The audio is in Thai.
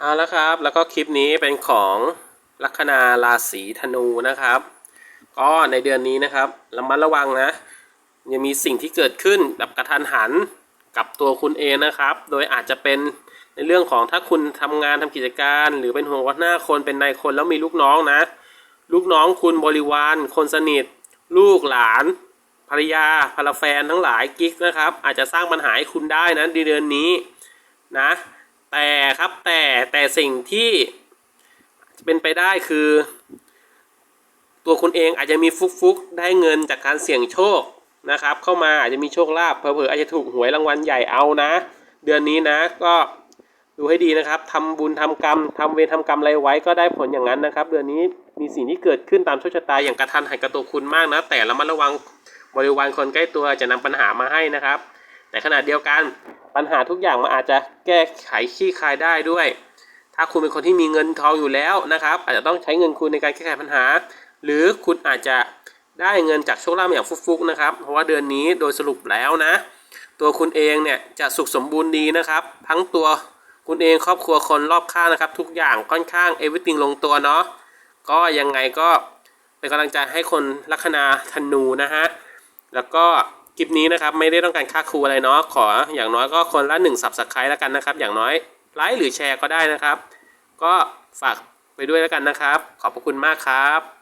เอาละครับ แล้วก็คลิปนี้เป็นของลัคนาราศีธนูนะครับ ก็ในเดือนนี้นะครับระมัดระวังนะยังมีสิ่งที่เกิดขึ้นแบบกระทันหันกับตัวคุณเองนะครับ โดยอาจจะเป็นในเรื่องของถ้าคุณทำงานทำกิจการ หรือเป็นหัวหน้าคนเป็นนายคนแล้วมีลูกน้องนะ ลูกน้องคุณบริวาร คนสนิท ลูกหลาน ภรรยาภรรแฟนทั้งหลายกิ๊กนะครับ อาจจะสร้างปัญหาให้คุณได้นะในเดือนนี้นะ แต่ครับแต่แต่สิ่งที่เป็นไปได้คือ ตัวคุณเองอาจจะมีฟุกฟุกๆได้เงินจากการเสี่ยงโชคนะครับ เข้ามาอาจจะมีโชคลาภเผลอๆอาจจะถูกหวยรางวัลใหญ่เอานะ เดือนนี้นะก็ดูให้ดีนะครับทำบุญทำกรรมทำเวรทำกรรมอะไรไว้ก็ได้ผลอย่างนั้นนะครับ เดือนนี้มีสิ่งที่เกิดขึ้นตามโชคชะตาอย่างกระทันหันกับตัวคุณมากนะ แต่ระมัดระวังบริวารคนใกล้ตัวจะนำปัญหามาให้นะครับ แต่ขณะเดียวกันปัญหาทุกอย่างมันอาจจะแก้ไขขี้คายได้ด้วย ถ้าคุณเป็นคนที่มีเงินทองอยู่แล้วนะครับ อาจจะต้องใช้เงินคุณในการแก้ไขปัญหา หรือคุณอาจจะได้เงินจากโชคลาภอย่างฟุกๆนะครับ เพราะว่าเดือนนี้โดยสรุปแล้วนะ ตัวคุณเองเนี่ยจะสุขสมบูรณ์ดีนะครับ ทั้งตัวคุณเองครอบครัวคนรอบข้างนะครับ ทุกอย่างค่อนข้างเอวิติงลงตัวเนาะก็ยังไงก็เป็นกำลังใจให้คนลัคนาธนูนะฮะแล้วก็ คลิปนี้นะครับไม่ได้ต้องการค่าครูอะไรเนาะขออย่างน้อยก็คนละหนึ่งสับสไครต์แล้วกันนะครับ อย่างน้อยไลค์หรือแชร์ก็ได้นะครับ ก็ฝากไปด้วยแล้วกันนะครับ ขอบพระคุณมากครับ